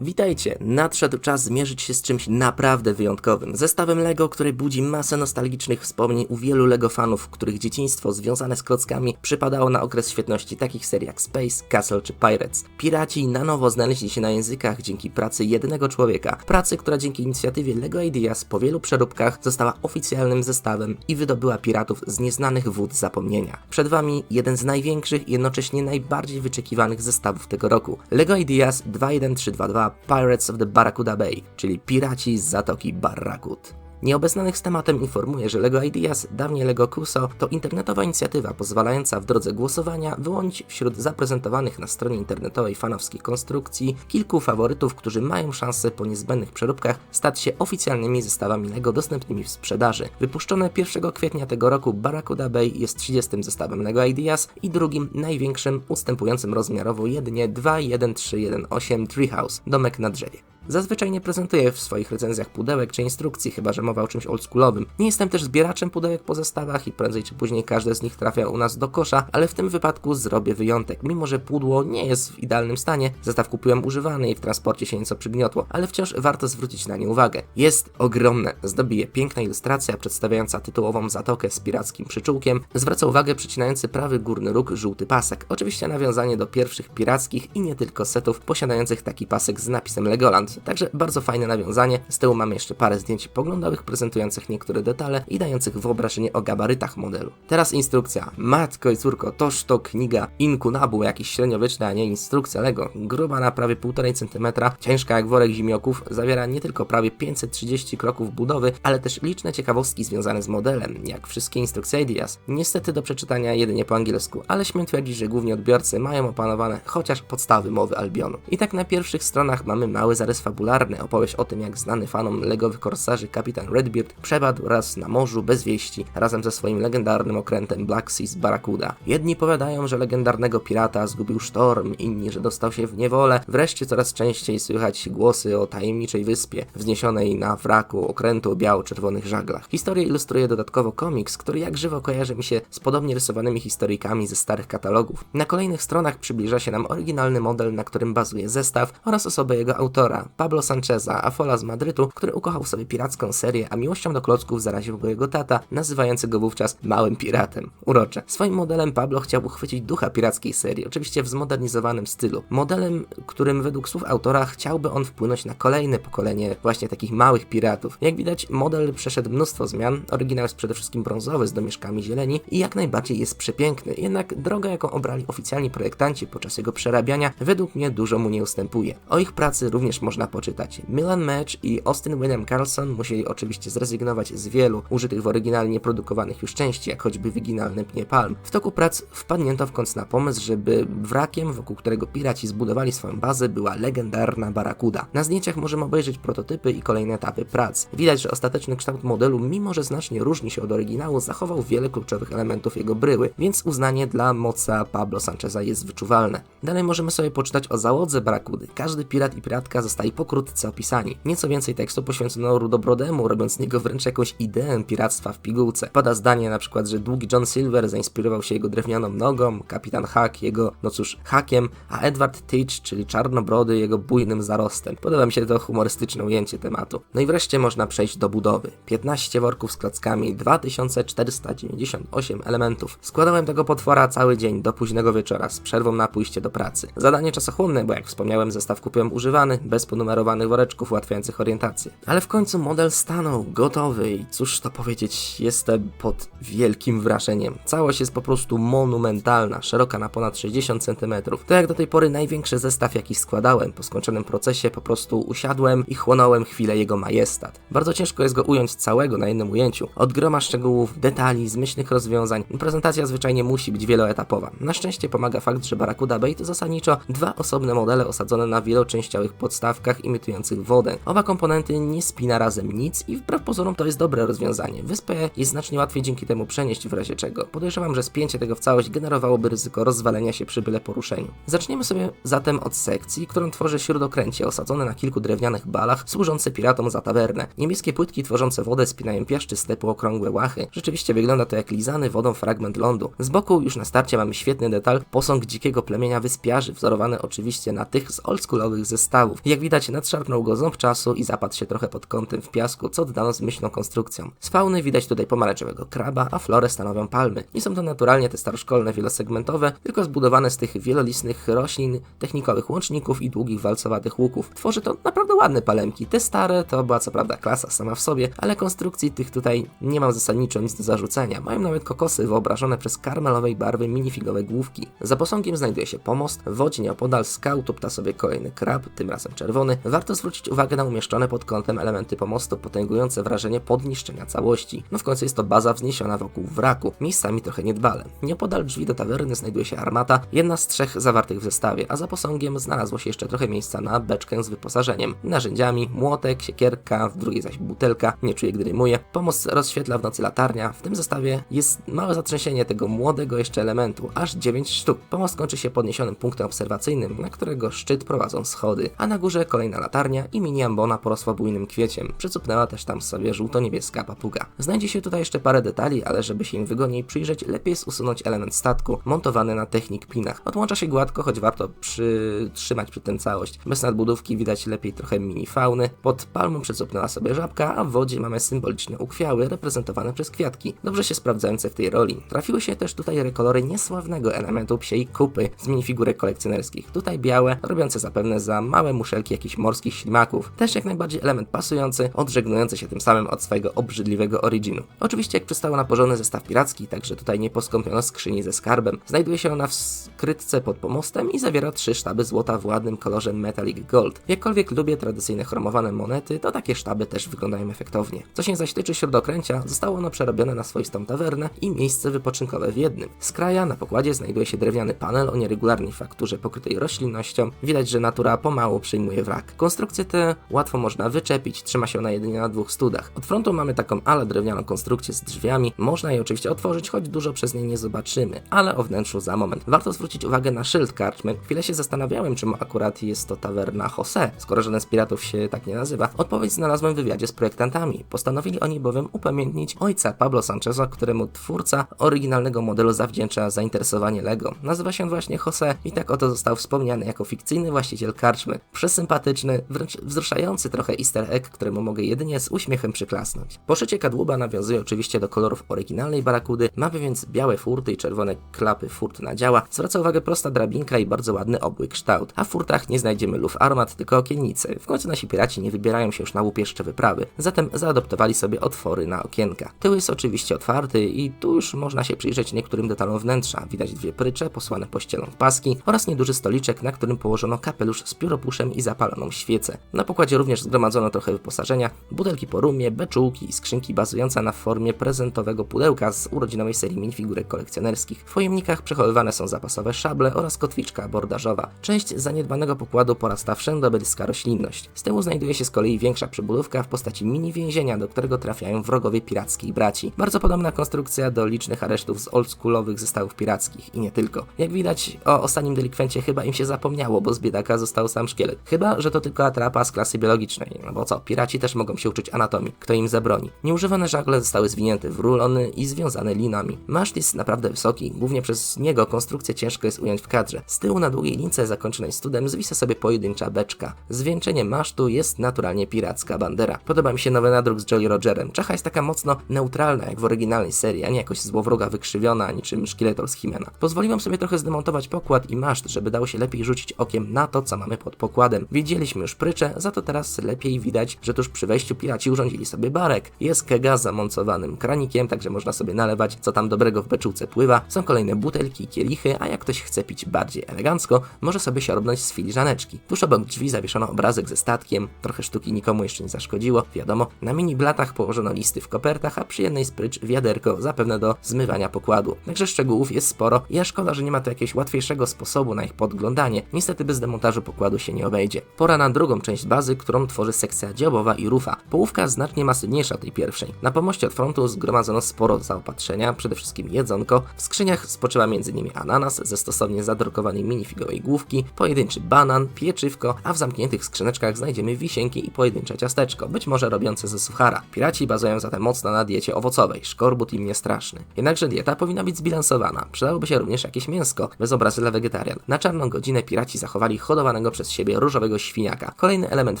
Witajcie! Nadszedł czas zmierzyć się z czymś naprawdę wyjątkowym. Zestawem LEGO, który budzi masę nostalgicznych wspomnień u wielu LEGO fanów, których dzieciństwo związane z klockami przypadało na okres świetności takich serii jak Space, Castle czy Pirates. Piraci na nowo znaleźli się na językach dzięki pracy jednego człowieka. Pracy, która dzięki inicjatywie LEGO Ideas po wielu przeróbkach została oficjalnym zestawem i wydobyła piratów z nieznanych wód zapomnienia. Przed wami jeden z największych i jednocześnie najbardziej wyczekiwanych zestawów tego roku. LEGO Ideas 21322 Pirates of the Barracuda Bay, czyli Piraci z Zatoki Barracut. Nieobeznanych z tematem informuję, że LEGO Ideas, dawniej LEGO Kuso, to internetowa inicjatywa pozwalająca w drodze głosowania wyłonić wśród zaprezentowanych na stronie internetowej fanowskich konstrukcji kilku faworytów, którzy mają szansę po niezbędnych przeróbkach stać się oficjalnymi zestawami LEGO dostępnymi w sprzedaży. Wypuszczone 1 kwietnia tego roku Barracuda Bay jest 30 zestawem LEGO Ideas i drugim największym, ustępującym rozmiarowo jedynie 21318 Treehouse, domek na drzewie. Zazwyczaj nie prezentuję w swoich recenzjach pudełek czy instrukcji, chyba że mowa o czymś oldschoolowym. Nie jestem też zbieraczem pudełek po zestawach i prędzej czy później każde z nich trafia u nas do kosza, ale w tym wypadku zrobię wyjątek. Mimo, że pudło nie jest w idealnym stanie, zestaw kupiłem używany i w transporcie się nieco przygniotło, ale wciąż warto zwrócić na nie uwagę. Jest ogromne, zdobi je piękna ilustracja przedstawiająca tytułową zatokę z pirackim przyczółkiem, zwraca uwagę przycinający prawy górny róg żółty pasek. Oczywiście nawiązanie do pierwszych pirackich i nie tylko setów posiadających taki pasek z napisem Legoland. Także bardzo fajne nawiązanie. Z tyłu mamy jeszcze parę zdjęć poglądowych prezentujących niektóre detale i dających wyobrażenie o gabarytach modelu. Teraz instrukcja. Matko i córko, toż to kniga Inkunabu, jakiś średniowieczny, a nie instrukcja Lego. Gruba na prawie 1,5 cm, ciężka jak worek zimioków, zawiera nie tylko prawie 530 kroków budowy, ale też liczne ciekawostki związane z modelem, jak wszystkie instrukcje Ideas. Niestety do przeczytania jedynie po angielsku, ale śmiem twierdzić, że głównie odbiorcy mają opanowane chociaż podstawy mowy Albionu. I tak na pierwszych stronach mamy mały zarys fabularny, opowieść o tym, jak znany fanom legowych korsarzy kapitan Redbeard przepadł raz na morzu bez wieści razem ze swoim legendarnym okrętem Black Seas Barracuda. Jedni powiadają, że legendarnego pirata zgubił sztorm, inni, że dostał się w niewolę. Wreszcie coraz częściej słychać głosy o tajemniczej wyspie, wzniesionej na wraku okrętu o biało-czerwonych żaglach. Historię ilustruje dodatkowo komiks, który jak żywo kojarzy mi się z podobnie rysowanymi historyjkami ze starych katalogów. Na kolejnych stronach przybliża się nam oryginalny model, na którym bazuje zestaw oraz osobę jego autora, Pablo Sancheza, Afola z Madrytu, który ukochał sobie piracką serię, a miłością do klocków zaraził go jego tata, nazywający go wówczas małym piratem. Urocze. Swoim modelem Pablo chciał uchwycić ducha pirackiej serii, oczywiście w zmodernizowanym stylu. Modelem, którym według słów autora chciałby on wpłynąć na kolejne pokolenie właśnie takich małych piratów. Jak widać, model przeszedł mnóstwo zmian. Oryginał jest przede wszystkim brązowy z domieszkami zieleni i jak najbardziej jest przepiękny. Jednak droga, jaką obrali oficjalni projektanci podczas jego przerabiania, według mnie dużo mu nie ustępuje. O ich pracy również można poczytać. Milan Match i Austin William Carlson musieli oczywiście zrezygnować z wielu użytych w oryginalnie produkowanych już części, jak choćby wyginalne pnie palm. W toku prac wpadnięto w końcu na pomysł, żeby wrakiem, wokół którego piraci zbudowali swoją bazę, była legendarna Barracuda. Na zdjęciach możemy obejrzeć prototypy i kolejne etapy prac. Widać, że ostateczny kształt modelu, mimo że znacznie różni się od oryginału, zachował wiele kluczowych elementów jego bryły, więc uznanie dla moca Pablo Sancheza jest wyczuwalne. Dalej możemy sobie poczytać o załodze Barracudy. Każdy pirat i piratka zostali pokrótce opisani. Nieco więcej tekstu poświęcono Rudobrodemu, robiąc z niego wręcz jakąś ideę piractwa w pigułce. Pada zdanie na przykład, że długi John Silver zainspirował się jego drewnianą nogą, kapitan Hack jego, no cóż, hakiem, a Edward Teach, czyli czarnobrody, jego bujnym zarostem. Podoba mi się to humorystyczne ujęcie tematu. No i wreszcie można przejść do budowy. 15 worków z klockami, 2498 elementów. Składałem tego potwora cały dzień do późnego wieczora z przerwą na pójście do pracy. Zadanie czasochłonne, bo jak wspomniałem zestaw kupiłem używany, bez ponumerowanych woreczków ułatwiających orientację. Ale w końcu model stanął, gotowy i cóż to powiedzieć, jestem pod wielkim wrażeniem. Całość jest po prostu monumentalna, szeroka na ponad 60 cm. To jak do tej pory największy zestaw jaki składałem. Po skończonym procesie po prostu usiadłem i chłonąłem chwilę jego majestat. Bardzo ciężko jest go ująć całego na jednym ujęciu. Od groma szczegółów, detali, zmyślnych rozwiązań. Prezentacja zwyczajnie musi być wieloetapowa. Na szczęście pomaga fakt, że Barracuda Bay to zasadniczo dwa osobne modele osadzone na wieloczęściowych podstawkach imitujących wodę. Oba komponenty nie spina razem nic i wbrew pozorom to jest dobre rozwiązanie. Wyspę jest znacznie łatwiej dzięki temu przenieść w razie czego. Podejrzewam, że spięcie tego w całość generowałoby ryzyko rozwalenia się przy byle poruszeniu. Zaczniemy sobie zatem od sekcji, którą tworzy śródokręcie osadzone na kilku drewnianych balach, służące piratom za tawernę. Niebieskie płytki tworzące wodę spinają piaszczyste półokrągłe łachy. Rzeczywiście wygląda to jak lizany wodą fragment lądu. Z boku już na starcie mamy świetny detal, posąg dzikiego plemienia wyspiarzy, wzorowany oczywiście na tych z oldschoolowych zestawów. Jak widać widać nadszarpnął go ząb czasu i zapadł się trochę pod kątem w piasku, co oddano zmyślną konstrukcją. Z fauny widać tutaj pomarańczowego kraba, a florę stanowią palmy. Nie są to naturalnie te staroszkolne wielosegmentowe, tylko zbudowane z tych wielolistnych roślin, technikowych łączników i długich walcowatych łuków. Tworzy to naprawdę ładne palemki. Te stare to była co prawda klasa sama w sobie, ale konstrukcji tych tutaj nie mam zasadniczo nic do zarzucenia. Mają nawet kokosy wyobrażone przez karmelowej barwy minifigowe główki. Za posągiem znajduje się pomost, wodzie nieopodal skał tupta sobie kolejny krab, tym razem czerwony. Warto zwrócić uwagę na umieszczone pod kątem elementy pomostu potęgujące wrażenie podniszczenia całości. No w końcu jest to baza wzniesiona wokół wraku, miejscami trochę niedbale. Nieopodal drzwi do tawerny znajduje się armata, jedna z trzech zawartych w zestawie, a za posągiem znalazło się jeszcze trochę miejsca na beczkę z wyposażeniem, narzędziami, młotek, siekierka, w drugiej zaś butelka, nie czuję gdy rymuje. Pomost rozświetla w nocy latarnia, w tym zestawie jest małe zatrzęsienie tego młodego jeszcze elementu, aż 9 sztuk. Pomost kończy się podniesionym punktem obserwacyjnym, na którego szczyt prowadzą schody, a na górze kolejna latarnia i mini ambona porosła bujnym kwieciem. Przycupnęła też tam sobie żółto-niebieska papuga. Znajdzie się tutaj jeszcze parę detali, ale żeby się im wygodniej przyjrzeć, lepiej jest usunąć element statku montowany na technik pinach. Odłącza się gładko, choć warto przytrzymać przy tym całość. Bez nadbudówki widać lepiej trochę mini fauny. Pod palmą przycupnęła sobie żabka, a w wodzie mamy symboliczne ukwiały reprezentowane przez kwiatki, dobrze się sprawdzające w tej roli. Trafiły się też tutaj rekolory niesławnego elementu psiej kupy z minifigurek kolekcjonerskich. Tutaj białe, robiące zapewne za małe muszelki jakichś morskich ślimaków. Też jak najbardziej element pasujący, odżegnujący się tym samym od swojego obrzydliwego originu. Oczywiście jak przystało na porządny zestaw piracki, także tutaj nie poskąpiono skrzyni ze skarbem. Znajduje się ona w skrytce pod pomostem i zawiera trzy sztaby złota w ładnym kolorze Metallic Gold. Jakkolwiek lubię tradycyjne chromowane monety, to takie sztaby też wyglądają efektownie. Co się zaś tyczy śródokręcia, zostało ono przerobione na swoistą tawernę i miejsce wypoczynkowe w jednym. Z kraja na pokładzie znajduje się drewniany panel o nieregularnej fakturze pokrytej roślinnością. Widać, że natura pomału przyjmuje wrak. Konstrukcję tę łatwo można wyczepić, trzyma się ona jedynie na dwóch studach. Od frontu mamy taką ale drewnianą konstrukcję z drzwiami. Można je oczywiście otworzyć, choć dużo przez nie nie zobaczymy, ale o wnętrzu za moment. Warto zwrócić uwagę na szyld karczmy. Chwilę się zastanawiałem, czemu akurat jest to tawerna Jose, skoro żaden z piratów się tak nie nazywa. Odpowiedź znalazłem w wywiadzie z projektantami. Postanowili oni bowiem upamiętnić ojca Pablo Sancheza, któremu twórca oryginalnego modelu zawdzięcza zainteresowanie Lego. Nazywa się właśnie Jose i tak oto został wspomniany jako fikcyjny właściciel karczmy. Przesympatyczny, wręcz wzruszający trochę easter egg, któremu mogę jedynie z uśmiechem przyklasnąć. Poszycie kadłuba nawiązuje oczywiście do kolorów oryginalnej barakudy, mamy więc białe furty i czerwone klapy furt na działa. Zwraca uwagę prosta drabinka i bardzo ładny obły kształt, a w furtach nie znajdziemy luf armat, tylko okiennice. W końcu nasi piraci nie wybierają się już na łupieszcze wyprawy, zatem zaadoptowali sobie otwory na okienka. Tył jest oczywiście otwarty i tu już można się przyjrzeć niektórym detalom wnętrza. Widać dwie prycze posłane pościelą w paski oraz nieduży stoliczek, na którym położono kapelusz z pióropuszem i świecę. Na pokładzie również zgromadzono trochę wyposażenia, butelki po rumie, beczułki i skrzynki bazujące na formie prezentowego pudełka z urodzinowej serii minifigurek kolekcjonerskich. W pojemnikach przechowywane są zapasowe szable oraz kotwiczka abordażowa. Część zaniedbanego pokładu porasta wszędobylska roślinność. Z tyłu znajduje się z kolei większa przybudówka w postaci mini więzienia, do którego trafiają wrogowie pirackiej braci. Bardzo podobna konstrukcja do licznych aresztów z oldschoolowych zestawów pirackich i nie tylko. Jak widać, o ostatnim delikwencie chyba im się zapomniało, bo z biedaka został sam szkielet. Chyba, że to tylko atrapa z klasy biologicznej, no bo co, piraci też mogą się uczyć anatomii, kto im zabroni. Nieużywane żagle zostały zwinięte w rulony i związane linami. Maszt jest naprawdę wysoki, głównie przez niego konstrukcję ciężko jest ująć w kadrze. Z tyłu na długiej lince zakończonej studem zwisa sobie pojedyncza beczka. Zwieńczeniem masztu jest naturalnie piracka bandera. Podoba mi się nowy nadruk z Jolly Rogerem. Czacha jest taka mocno neutralna jak w oryginalnej serii, a nie jakoś złowroga wykrzywiona niczym szkieletor z Himena. Pozwoliłem sobie trochę zdemontować pokład i maszt, żeby dało się lepiej rzucić okiem na to, co mamy pod pokładem. Widzieliśmy już prycze, za to teraz lepiej widać, że tuż przy wejściu piraci urządzili sobie barek. Jest kega z zamontowanym kranikiem, także można sobie nalewać, co tam dobrego w beczułce pływa. Są kolejne butelki i kielichy, a jak ktoś chce pić bardziej elegancko, może sobie siorbnąć z filiżaneczki. Tuż obok drzwi zawieszono obrazek ze statkiem, trochę sztuki nikomu jeszcze nie zaszkodziło, wiadomo. Na mini blatach położono listy w kopertach, a przy jednej z prycz wiaderko, zapewne do zmywania pokładu. Także szczegółów jest sporo i ja szkoda, że nie ma tu jakiegoś łatwiejszego sposobu na ich podglądanie. Niestety bez demontażu pokładu się nie obejdzie. Pora na drugą część bazy, którą tworzy sekcja dziobowa i rufa. Połówka znacznie masywniejsza tej pierwszej. Na pomoście od frontu zgromadzono sporo zaopatrzenia, przede wszystkim jedzonko. W skrzyniach spoczywa m.in. ananas ze stosownie zadrukowanej minifigowej główki, pojedynczy banan, pieczywko, a w zamkniętych skrzyneczkach znajdziemy wisienki i pojedyncze ciasteczko, być może robiące ze suchara. Piraci bazują zatem mocno na diecie owocowej, szkorbut im nie straszny. Jednakże dieta powinna być zbilansowana. Przydałoby się również jakieś mięsko, bez obrazy dla wegetarian. Na czarną godzinę piraci zachowali hodowanego przez siebie różowego świniaka. Kolejny element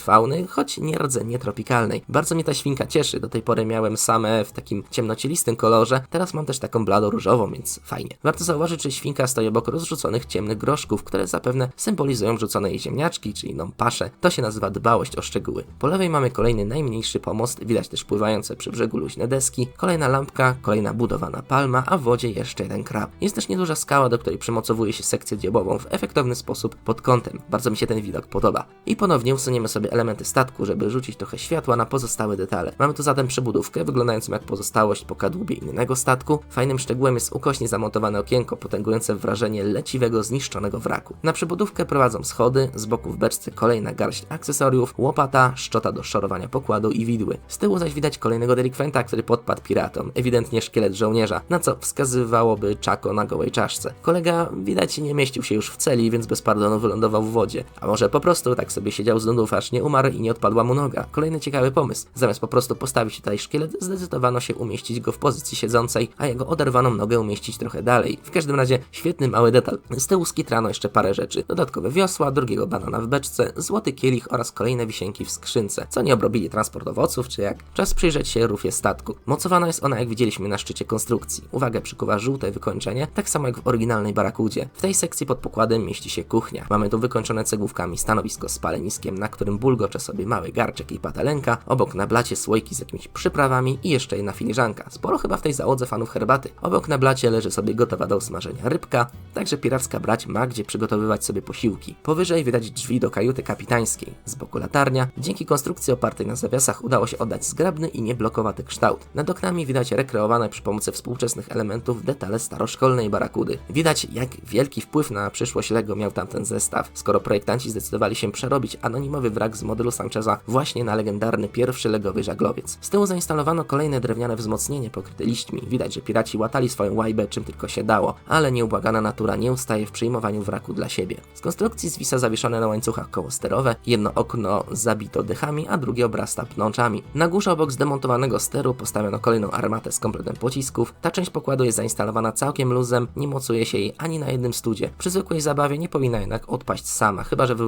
fauny, choć nie rdzenie tropikalnej. Bardzo mnie ta świnka cieszy, do tej pory miałem same w takim ciemnocielistym kolorze, teraz mam też taką blado-różową, więc fajnie. Warto zauważyć, że świnka stoi obok rozrzuconych ciemnych groszków, które zapewne symbolizują rzucone jej ziemniaczki, czy inną paszę. To się nazywa dbałość o szczegóły. Po lewej mamy kolejny najmniejszy pomost, widać też pływające przy brzegu luźne deski, kolejna lampka, kolejna budowana palma, a w wodzie jeszcze jeden krab. Jest też nieduża skała, do której przymocowuje się sekcję diabową w efektowny sposób pod kątem. Bardzo mi się ten widok podoba. I ponownie usuniemy sobie elementy statku, żeby rzucić trochę światła na pozostałe detale. Mamy tu zatem przebudówkę, wyglądającą jak pozostałość po kadłubie innego statku. Fajnym szczegółem jest ukośnie zamontowane okienko, potęgujące wrażenie leciwego, zniszczonego wraku. Na przebudówkę prowadzą schody, z boku w beczce kolejna garść akcesoriów, łopata, szczota do szorowania pokładu i widły. Z tyłu zaś widać kolejnego delikwenta, który podpadł piratom, ewidentnie szkielet żołnierza, na co wskazywałoby czako na gołej czaszce. Kolega widać nie mieścił się już w celi, więc bez pardonu wylądował w wodzie. A może po prostu tak sobie siedział z nudów, aż nie umarł i nie odpadła mu noga. Kolejny ciekawy pomysł. Zamiast po prostu postawić tutaj szkielet, zdecydowano się umieścić go w pozycji siedzącej, a jego oderwaną nogę umieścić trochę dalej. W każdym razie świetny mały detal. Z tyłu skitrano jeszcze parę rzeczy. Dodatkowe wiosła, drugiego banana w beczce, złoty kielich oraz kolejne wisienki w skrzynce. Co nie obrobili transport owoców, czy jak? Czas przyjrzeć się rufie statku. Mocowana jest ona, jak widzieliśmy na szczycie konstrukcji. Uwagę przykuwa żółte wykończenie, tak samo jak w oryginalnej barakudzie. W tej sekcji pod pokładem mieści się kuchnia. Mamy tu wykończone cegłówkami stanowisko z paleniskiem, na którym bulgocze sobie mały garczek i patelenka, obok na blacie słoiki z jakimiś przyprawami i jeszcze jedna filiżanka. Sporo chyba w tej załodze fanów herbaty. Obok na blacie leży sobie gotowa do smażenia rybka, także piracka brać ma gdzie przygotowywać sobie posiłki. Powyżej widać drzwi do kajuty kapitańskiej. Z boku latarnia. Dzięki konstrukcji opartej na zawiasach udało się oddać zgrabny i nieblokowaty kształt. Nad oknami widać rekreowane przy pomocy współczesnych elementów detale staroszkolnej barakudy. Widać jak wielki wpływ na przyszłość LEGO miał tamten zestaw, skoro projektanci zdecydowali się przerobić anonimowy wrak z modelu Sancheza właśnie na legendarny pierwszy legowy żaglowiec. Z tyłu zainstalowano kolejne drewniane wzmocnienie pokryte liśćmi. Widać, że piraci łatali swoją łajbę czym tylko się dało, ale nieubłagana natura nie ustaje w przyjmowaniu wraku dla siebie. Z konstrukcji zwisa zawieszone na łańcuchach koło sterowe, jedno okno zabito dechami, a drugie obrasta pnączami. Na górze obok zdemontowanego steru postawiono kolejną armatę z kompletem pocisków. Ta część pokładu jest zainstalowana całkiem luzem, nie mocuje się jej ani na jednym studzie. Przy zwykłej zabawie nie powinna jednak odpaść sama, chyba że wy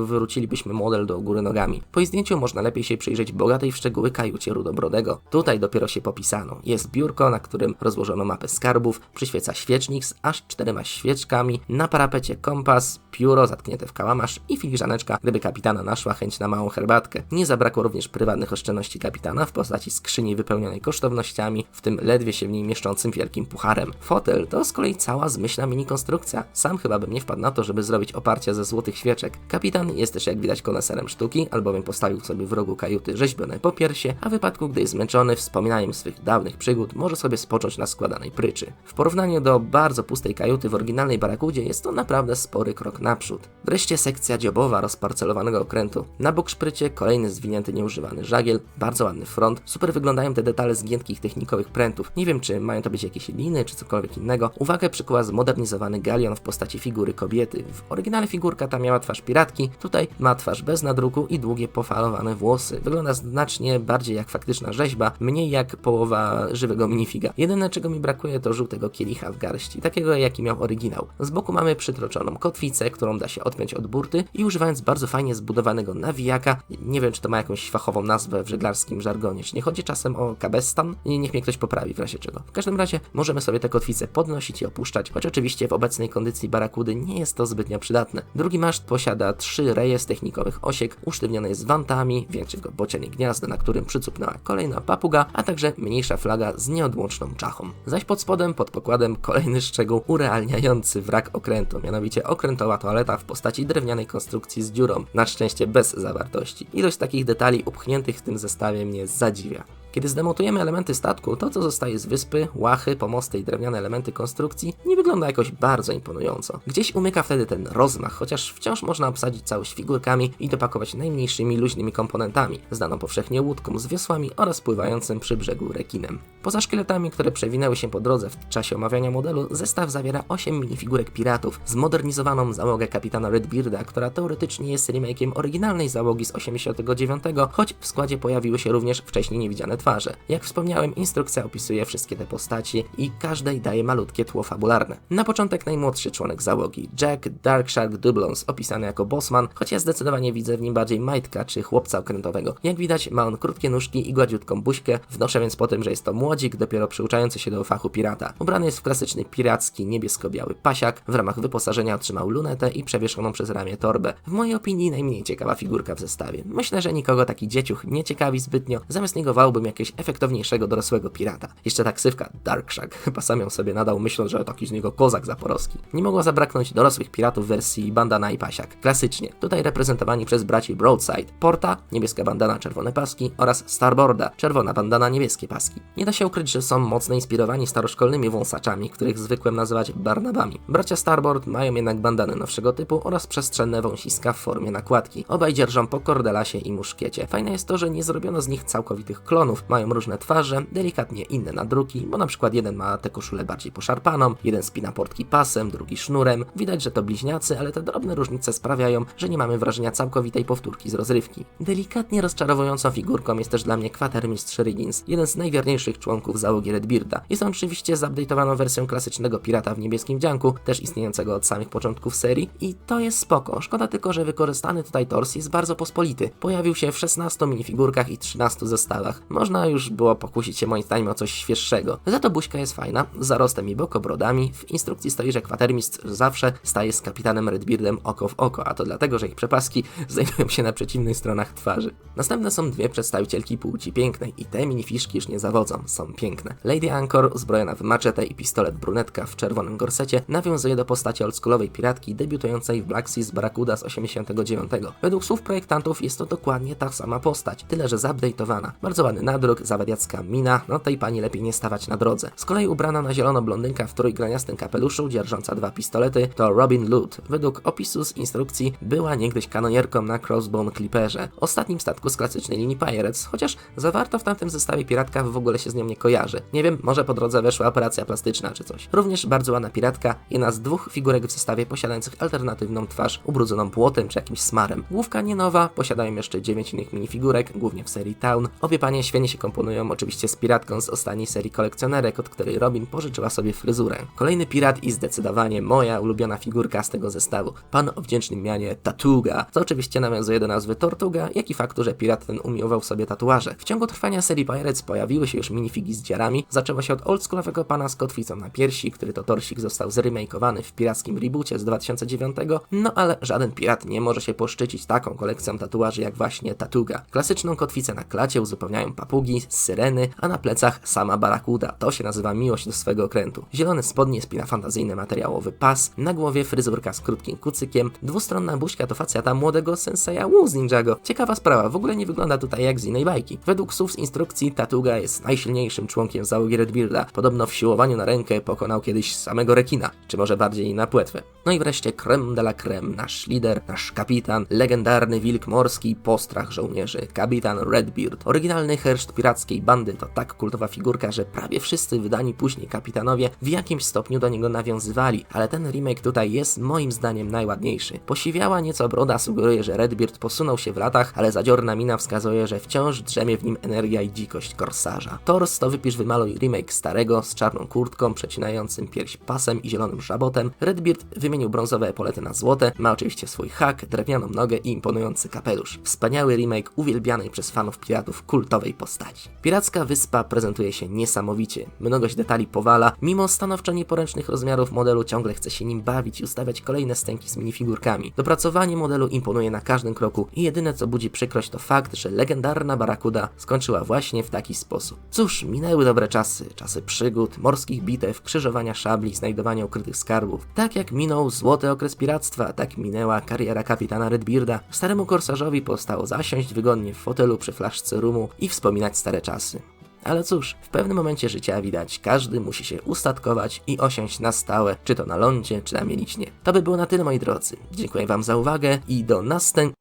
wywrócilibyśmy model do góry nogami. Po zdjęciu można lepiej się przyjrzeć bogatej w szczegóły kajucie Rudobrodego. Tutaj dopiero się popisano. Jest biurko, na którym rozłożono mapę skarbów, przyświeca świecznik z aż czterema świeczkami, na parapecie kompas, pióro zatknięte w kałamarz i filiżaneczka, gdyby kapitana naszła chęć na małą herbatkę. Nie zabrakło również prywatnych oszczędności kapitana w postaci skrzyni wypełnionej kosztownościami, w tym ledwie się w niej mieszczącym wielkim pucharem. Fotel to z kolei cała zmyślna mini konstrukcja. Sam chyba bym nie wpadł na to, żeby zrobić oparcia ze złotych świeczek. Kapitan jest też jak widać koneserem sztuki, albowiem postawił sobie w rogu kajuty rzeźbione popiersie, a w wypadku gdy jest zmęczony wspominaniem swych dawnych przygód, może sobie spocząć na składanej pryczy. W porównaniu do bardzo pustej kajuty w oryginalnej barakudzie jest to naprawdę spory krok naprzód. Wreszcie sekcja dziobowa rozparcelowanego okrętu. Na bok szprycie kolejny zwinięty nieużywany żagiel, bardzo ładny front, super wyglądają te detale z giętkich technikowych prętów. Nie wiem czy mają to być jakieś liny czy cokolwiek innego. Uwagę przykuła zmodernizowany galion w postaci figury kobiety. W oryginale figurka ta miała twarz piratki, tutaj ma twarz bez nadruku i długie pofalowane włosy. Wygląda znacznie bardziej jak faktyczna rzeźba, mniej jak połowa żywego minifiga. Jedyne czego mi brakuje to żółtego kielicha w garści, takiego jaki miał oryginał. Z boku mamy przytroczoną kotwicę, którą da się odpiąć od burty i używając bardzo fajnie zbudowanego nawijaka, nie wiem czy to ma jakąś fachową nazwę w żeglarskim żargonie, czy nie chodzi czasem o kabestan? Niech mnie ktoś poprawi w razie czego. W każdym razie możemy sobie tę kotwicę podnosić i opuszczać, choć oczywiście w obecnej kondycji barakudy nie jest to zbytnio przydatne. Drugi maszt posiada trzy reje z technikowych osiek, usztywnione jest wantami, większego bocianie gniazda, na którym przycupnęła kolejna papuga, a także mniejsza flaga z nieodłączną czachą. Zaś pod spodem, pod pokładem, kolejny szczegół urealniający wrak okrętu, mianowicie okrętowa toaleta w postaci drewnianej konstrukcji z dziurą, na szczęście bez zawartości. Ilość takich detali upchniętych w tym zestawie mnie zadziwia. Kiedy zdemontujemy elementy statku, to co zostaje z wyspy, łachy, pomosty i drewniane elementy konstrukcji nie wygląda jakoś bardzo imponująco. Gdzieś umyka wtedy ten rozmach, chociaż wciąż można obsadzić całość figurkami i dopakować najmniejszymi luźnymi komponentami, znaną powszechnie łódką z wiosłami oraz pływającym przy brzegu rekinem. Poza szkieletami, które przewinęły się po drodze w czasie omawiania modelu, zestaw zawiera 8 minifigurek piratów, zmodernizowaną załogę kapitana Redbearda, która teoretycznie jest remake'iem oryginalnej załogi z 89, choć w składzie pojawiły się również wcześniej niewidziane twarze. Jak wspomniałem, instrukcja opisuje wszystkie te postaci i każdej daje malutkie tło fabularne. Na początek najmłodszy członek załogi, Jack Darkshark Dublons, opisany jako bossman, choć ja zdecydowanie widzę w nim bardziej majtka czy chłopca okrętowego. Jak widać, ma on krótkie nóżki i gładziutką buźkę, wnoszę więc po tym, że jest to młodzik dopiero przyuczający się do fachu pirata. Ubrany jest w klasyczny piracki niebiesko-biały pasiak, w ramach wyposażenia otrzymał lunetę i przewieszoną przez ramię torbę. W mojej opinii najmniej ciekawa figurka w zestawie. Myślę, że nikogo taki dzieciuch nie ciekawi zbytnio, zamiast niego wałbym jakiegoś efektowniejszego dorosłego pirata. Jeszcze ta ksywka Darkshark, chyba sam ją sobie nadał myśląc, że taki z niego kozak zaporowski. Nie mogło zabraknąć dorosłych piratów w wersji bandana i pasiak. Klasycznie. Tutaj reprezentowani przez braci Broadside. Porta, niebieska bandana, czerwone paski oraz Starboarda, czerwona bandana, niebieskie paski. Nie da się ukryć, że są mocno inspirowani staroszkolnymi wąsaczami, których zwykłem nazywać Barnabami. Bracia Starboard mają jednak bandany nowszego typu oraz przestrzenne wąsiska w formie nakładki. Obaj dzierżą po kordelasie i muszkiecie. Fajne jest to, że nie zrobiono z nich całkowitych klonów. Mają różne twarze, delikatnie inne nadruki, bo na przykład jeden ma tę koszulę bardziej poszarpaną, jeden spina portki pasem, drugi sznurem. Widać, że to bliźniacy, ale te drobne różnice sprawiają, że nie mamy wrażenia całkowitej powtórki z rozrywki. Delikatnie rozczarowującą figurką jest też dla mnie kwatermistrz Riggins, jeden z najwierniejszych członków załogi Redbearda. Jest on oczywiście zupdate'owaną wersją klasycznego pirata w niebieskim wdzianku, też istniejącego od samych początków serii i to jest spoko. Szkoda tylko, że wykorzystany tutaj tors jest bardzo pospolity. Pojawił się w 16 minifigurkach i 13 zestawach. Można już było pokusić się moim zdaniem o coś świeższego. Za to buźka jest fajna, zarostem i bokobrodami. W instrukcji stoi, że kwatermistrz zawsze staje z kapitanem Redbeardem oko w oko, a to dlatego, że ich przepaski znajdują się na przeciwnych stronach twarzy. Następne są dwie przedstawicielki płci pięknej i te minifiszki już nie zawodzą, są piękne. Lady Anchor, uzbrojona w maczetę i pistolet brunetka w czerwonym gorsecie, nawiązuje do postaci oldschoolowej piratki debiutującej w Black Sea z Barracuda z 89. Według słów projektantów jest to dokładnie ta sama postać, tyle że zupdate'owana. Bardzo ładny nadruk, zawadiacka mina, no tej pani lepiej nie stawać na drodze. Z kolei ubrana na zielono blondynka w trójgraniastym kapeluszu, dzierżąca dwa pistolety, to Robin Loot. Według opisu z instrukcji była niegdyś kanonierką na Crossbone Clipperze, ostatnim statku z klasycznej linii Pirates, chociaż zawarto w tamtym zestawie piratka w ogóle się z nią nie kojarzy. Nie wiem, może po drodze weszła operacja plastyczna czy coś. Również bardzo ładna piratka, jedna z dwóch figurek w zestawie posiadających alternatywną twarz, ubrudzoną błotem czy jakimś smarem. Główka nie nowa, posiadają jeszcze 9 innych minifigurek, głównie w serii Town. Obie panie świetnie się komponują oczywiście z piratką z ostatniej serii kolekcjonerek, od której Robin pożyczyła sobie fryzurę. Kolejny pirat i zdecydowanie moja ulubiona figurka z tego zestawu. Pan o wdzięcznym mianie Tatuga, co oczywiście nawiązuje do nazwy Tortuga, jak i faktu, że pirat ten umiłował sobie tatuaże. W ciągu trwania serii Pirates pojawiły się już minifigi z dziarami. Zaczęło się od oldschoolowego pana z kotwicą na piersi, który to torsik został zremakeowany w pirackim reboocie z 2009, no ale żaden pirat nie może się poszczycić taką kolekcją tatuaży jak właśnie Tatuga. Klasyczną kotwicę na klacie uzupełniają papugi, syreny, a na plecach sama barakuda. To się nazywa miłość do swego okrętu. Zielone spodnie spina fantazyjny materiałowy pas, na głowie fryzurka z krótkim kucykiem, dwustronna buźka to facjata młodego senseja Wu z Ninjago. Ciekawa sprawa, w ogóle nie wygląda tutaj jak z innej bajki. Według słów z instrukcji Tatuga jest najsilniejszym członkiem załogi Redbearda. Podobno w siłowaniu na rękę pokonał kiedyś samego rekina, czy może bardziej na płetwę. No i wreszcie creme de la creme, nasz lider, nasz kapitan, legendarny wilk morski, postrach żołnierzy, kapitan Redbeard. Oryginalny pirackiej bandy to tak kultowa figurka, że prawie wszyscy wydani później kapitanowie w jakimś stopniu do niego nawiązywali, ale ten remake tutaj jest moim zdaniem najładniejszy. Posiwiała nieco broda sugeruje, że Redbeard posunął się w latach, ale zadziorna mina wskazuje, że wciąż drzemie w nim energia i dzikość korsarza. Tors to wypisz wymaluj remake starego z czarną kurtką, przecinającym pierś pasem i zielonym szabotem. Redbeard wymienił brązowe epolety na złote, ma oczywiście swój hak, drewnianą nogę i imponujący kapelusz. Wspaniały remake uwielbianej przez fanów piratów kultowej postaci. Piracka wyspa prezentuje się niesamowicie. Mnogość detali powala, mimo stanowczo nieporęcznych rozmiarów modelu ciągle chce się nim bawić i ustawiać kolejne stęki z minifigurkami. Dopracowanie modelu imponuje na każdym kroku i jedyne co budzi przykrość to fakt, że legendarna Barakuda skończyła właśnie w taki sposób. Cóż, minęły dobre czasy, czasy przygód, morskich bitew, krzyżowania szabli, znajdowania ukrytych skarbów. Tak jak minął złoty okres piractwa, tak minęła kariera kapitana Redbearda. Staremu korsarzowi postało zasiąść wygodnie w fotelu przy flaszce rumu i wspominać stare czasy. Ale cóż, w pewnym momencie życia widać, każdy musi się ustatkować i osiąść na stałe, czy to na lądzie, czy na mielicznie. To by było na tyle moi drodzy. Dziękuję wam za uwagę i do następnego!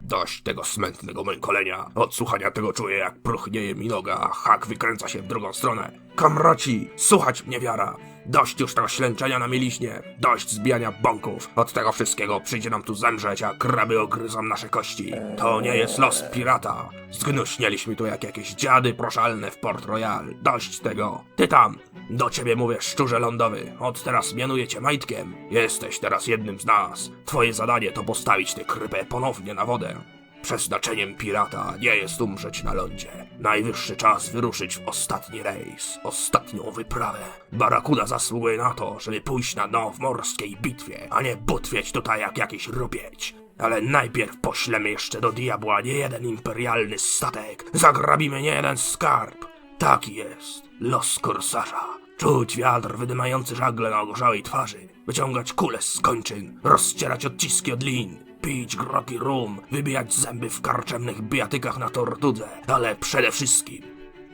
Dość tego smętnego mękolenia. Od słuchania tego czuję, jak próchnieje mi noga, a hak wykręca się w drugą stronę. Kamraci, słuchać mnie wiara. Dość już tego ślęczenia na mieliśnie. Dość zbijania bąków. Od tego wszystkiego przyjdzie nam tu zemrzeć, a kraby ogryzą nasze kości. To nie jest los pirata. Zgnuśnieliśmy tu jak jakieś dziady proszalne w Port Royal. Dość tego. Ty tam, do ciebie mówię szczurze lądowy. Od teraz mianuję cię majtkiem. Jesteś teraz jednym z nas. Twoje zadanie to postawić tę krypę ponownie na wodę. Przeznaczeniem pirata nie jest umrzeć na lądzie. Najwyższy czas wyruszyć w ostatni rejs, ostatnią wyprawę. Barakuda zasługuje na to, żeby pójść na dno w morskiej bitwie, a nie butwieć tutaj jak jakiś rupieć. Ale najpierw poślemy jeszcze do diabła nie jeden imperialny statek, zagrabimy nie jeden skarb. Taki jest los korsarza. Czuć wiatr wydymający żagle na ogorzałej twarzy, wyciągać kule z kończyn, rozcierać odciski od lin, pić groki rum, wybijać zęby w karczemnych bijatykach na tortudze, ale przede wszystkim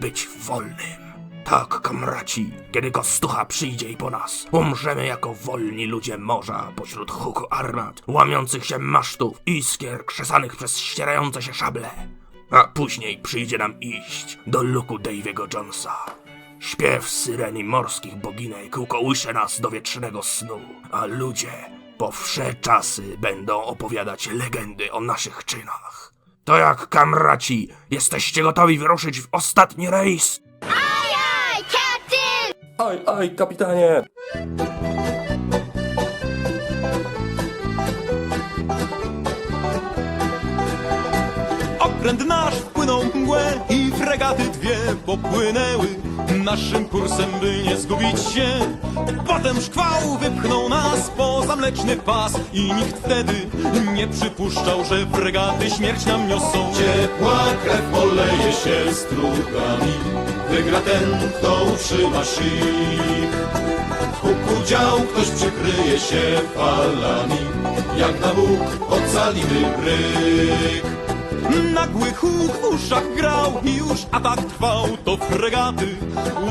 być wolnym. Tak, kamraci, kiedy Kostucha przyjdzie i po nas, umrzemy jako wolni ludzie morza pośród huku armat, łamiących się masztów, iskier krzesanych przez ścierające się szable. A później przyjdzie nam iść do luku Davy'ego Jonesa. Śpiew syreni morskich boginek ukołysze nas do wiecznego snu, a ludzie po wsze czasy będą opowiadać legendy o naszych czynach. To jak, kamraci, jesteście gotowi wyruszyć w ostatni rejs? Aye, Captain! Aj, aj, kapitanie! Okręt nasz fregaty dwie popłynęły naszym kursem, by nie zgubić się. Potem szkwał wypchnął nas poza mleczny pas i nikt wtedy nie przypuszczał, że fregaty śmierć nam niosą. Ciepła krew poleje się strugami Wygra ten, kto utrzyma szyk W huku dział ktoś przykryje się falami Jak na Bóg ocalimy bryk Nagły huk w uszach grał i już atak trwał. To fregaty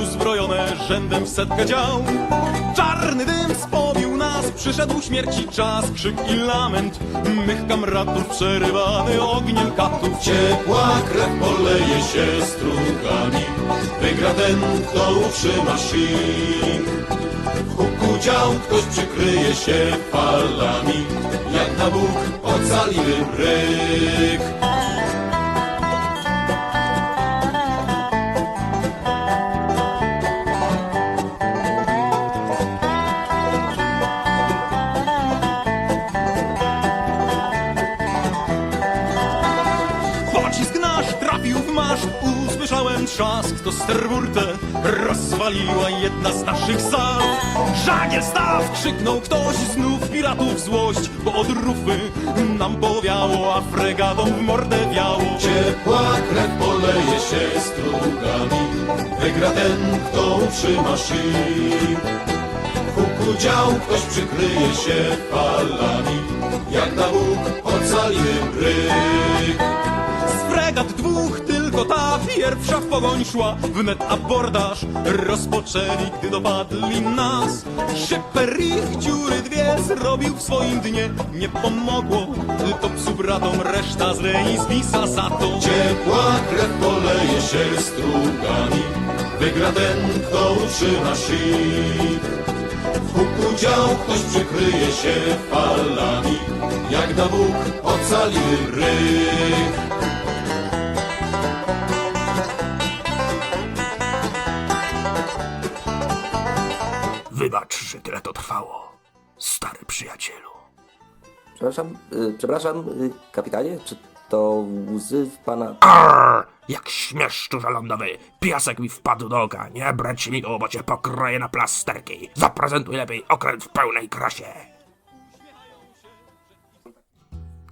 uzbrojone rzędem w setkę dział. Czarny dym spowił nas, przyszedł śmierci czas. Krzyk i lament mych kamratów przerywany ogniem katów. Ciepła krew poleje się strugami Wygra ten, kto utrzyma W huku dział ktoś przykryje się falami Jak na Bóg ocalimy bryk trzask, to sterburtę rozwaliła jedna z naszych sal. Żagiel staw! krzyknął ktoś, znów piratów złość, bo od rufy nam powiało, a fregatom w mordę wiało. Ciepła krew poleje się strugami Wygra ten, kto utrzyma szyk W huku dział ktoś przykryje się falami Jak na Bóg ocalimy bryk Z fregat dwóch tylko ta pierwsza w pogoń szła. Wnet abordaż rozpoczęli, gdy dopadli nas. Szyper ich dziury dwie zrobił w swoim dnie. Nie pomogło, to psu bratom reszta z Reizbisa za to. Ciepła krew poleje się strugami Wygra ten, kto utrzyma szyk W huku dział ktoś przykryje się falami. Jak na Bóg ocalimy bryk że tyle to trwało, stary przyjacielu. Przepraszam, y, przepraszam, y, kapitanie, czy to łzy w pana... Arr! Jak śmiesz, szczurze lądowy! Piasek mi wpadł do oka! Nie brać mi go, bo cię pokroję na plasterki! Zaprezentuj lepiej okręt w pełnej krasie!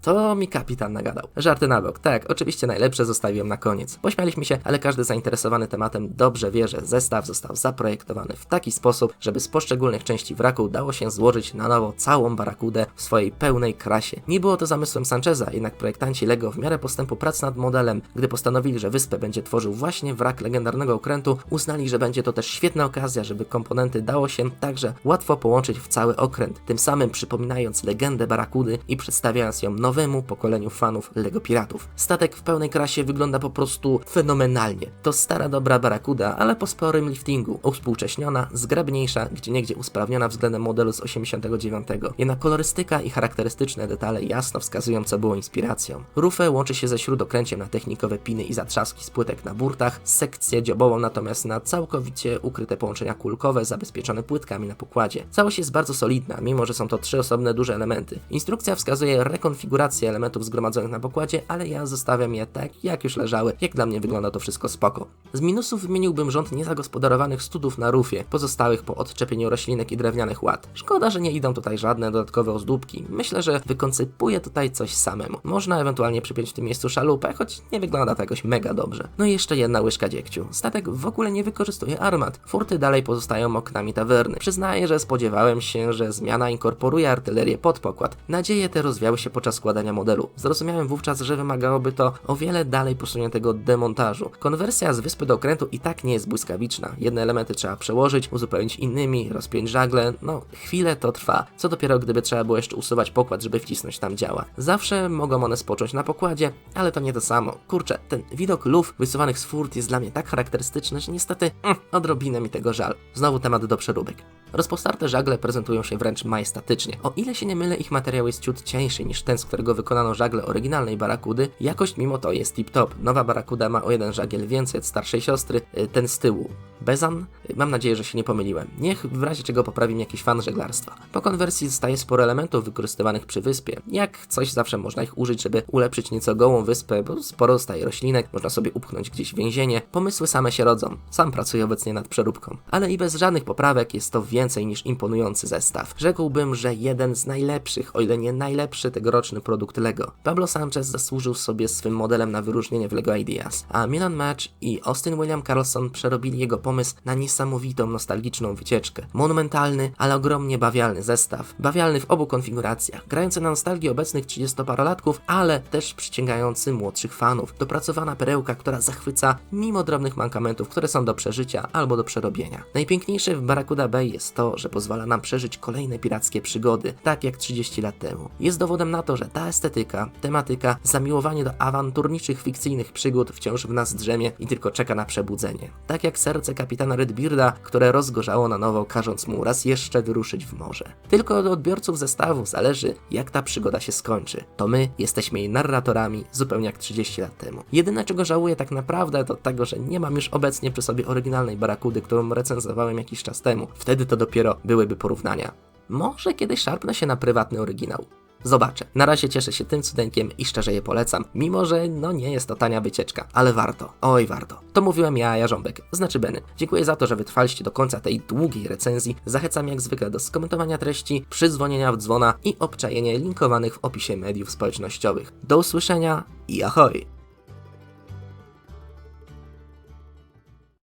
To mi kapitan nagadał. Żarty na bok. Tak, oczywiście najlepsze zostawiłem na koniec. Pośmialiśmy się, ale każdy zainteresowany tematem dobrze wie, że zestaw został zaprojektowany w taki sposób, żeby z poszczególnych części wraku dało się złożyć na nowo całą barakudę w swojej pełnej krasie. Nie było to zamysłem Sancheza, jednak projektanci LEGO w miarę postępu prac nad modelem, gdy postanowili, że wyspę będzie tworzył właśnie wrak legendarnego okrętu, uznali, że będzie to też świetna okazja, żeby komponenty dało się także łatwo połączyć w cały okręt, tym samym przypominając legendę barakudy i przedstawiając ją nowo nowemu pokoleniu fanów LEGO Piratów. Statek w pełnej krasie wygląda po prostu fenomenalnie. To stara dobra barakuda, ale po sporym liftingu, uwspółcześniona, zgrabniejsza, gdzie niegdzie usprawniona względem modelu z 89. Jednak kolorystyka i charakterystyczne detale jasno wskazują, co było inspiracją. Rufę łączy się ze śródokręciem na technikowe piny i zatrzaski z płytek na burtach, sekcję dziobową natomiast na całkowicie ukryte połączenia kulkowe zabezpieczone płytkami na pokładzie. Całość jest bardzo solidna, mimo że są to trzy osobne duże elementy. Instrukcja wskazuje rekonfigurację elementów zgromadzonych na pokładzie, ale ja zostawiam je tak, jak już leżały. Jak dla mnie wygląda to wszystko spoko. Z minusów wymieniłbym rząd niezagospodarowanych studów na rufie, pozostałych po odczepieniu roślinek i drewnianych ład. Szkoda, że nie idą tutaj żadne dodatkowe ozdóbki. Myślę, że wykoncypuję tutaj coś samemu. Można ewentualnie przypiąć w tym miejscu szalupę, choć nie wygląda to jakoś mega dobrze. No i jeszcze jedna łyżka dziegciu. Statek w ogóle nie wykorzystuje armat. Furty dalej pozostają oknami tawerny. Przyznaję, że spodziewałem się, że zmiana inkorporuje artylerię pod pokład. Nadzieje te rozwiały się podczas składania modelu. Zrozumiałem wówczas, że wymagałoby to o wiele dalej posuniętego demontażu. Konwersja z wyspy do okrętu i tak nie jest błyskawiczna. Jedne elementy trzeba przełożyć, uzupełnić innymi, rozpiąć żagle. No, chwilę to trwa. Co dopiero, gdyby trzeba było jeszcze usuwać pokład, żeby wcisnąć tam działa. Zawsze mogą one spocząć na pokładzie, ale to nie to samo. Kurczę, ten widok luf wysuwanych z furt jest dla mnie tak charakterystyczny, że niestety mm, odrobinę mi tego żal. Znowu temat do przeróbek. Rozpostarte żagle prezentują się wręcz majestatycznie. O ile się nie mylę, ich materiał jest ciut cieńszy niż ten, z którego wykonano żagle oryginalnej barakudy, jakość mimo to jest tip-top. Nowa barakuda ma o jeden żagiel więcej od starszej siostry, y, ten z tyłu. Bezan? Y, Mam nadzieję, że się nie pomyliłem. Niech w razie czego poprawi mi jakiś fan żeglarstwa. Po konwersji zostaje sporo elementów wykorzystywanych przy wyspie. Jak coś zawsze można ich użyć, żeby ulepszyć nieco gołą wyspę, bo sporo zostaje roślinek, można sobie upchnąć gdzieś więzienie. Pomysły same się rodzą. Sam pracuję obecnie nad przeróbką. Ale i bez żadnych poprawek jest to więcej niż imponujący zestaw. Rzekłbym, że jeden z najlepszych, o ile nie najlepszy tegoroczny produkt LEGO. Pablo Sanchez zasłużył sobie swym modelem na wyróżnienie w LEGO Ideas, a Milan Match i Austin William Carlson przerobili jego pomysł na niesamowitą, nostalgiczną wycieczkę. Monumentalny, ale ogromnie bawialny zestaw. Bawialny w obu konfiguracjach, grający na nostalgii obecnych 30-parolatków, ale też przyciągający młodszych fanów. Dopracowana perełka, która zachwyca mimo drobnych mankamentów, które są do przeżycia albo do przerobienia. Najpiękniejsze w Barracuda Bay jest to, że pozwala nam przeżyć kolejne pirackie przygody, tak jak 30 lat temu. Jest dowodem na to, że ta estetyka, tematyka, zamiłowanie do awanturniczych, fikcyjnych przygód wciąż w nas drzemie i tylko czeka na przebudzenie. Tak jak serce kapitana Redbearda, które rozgorzało na nowo, każąc mu raz jeszcze wyruszyć w morze. Tylko od odbiorców zestawu zależy, jak ta przygoda się skończy. To my jesteśmy jej narratorami, zupełnie jak 30 lat temu. Jedyne czego żałuję tak naprawdę to tego, że nie mam już obecnie przy sobie oryginalnej barakudy, którą recenzowałem jakiś czas temu. Wtedy to dopiero byłyby porównania. Może kiedyś szarpnę się na prywatny oryginał. Zobaczę. Na razie cieszę się tym cudeńkiem i szczerze je polecam, mimo że no nie jest to tania wycieczka, ale warto. Oj, warto. To mówiłem ja, Jarząbek, znaczy Benny. Dziękuję za to, że wytrwaliście do końca tej długiej recenzji. Zachęcam jak zwykle do skomentowania treści, przydzwonienia w dzwona i obczajenia linkowanych w opisie mediów społecznościowych. Do usłyszenia i ahoj!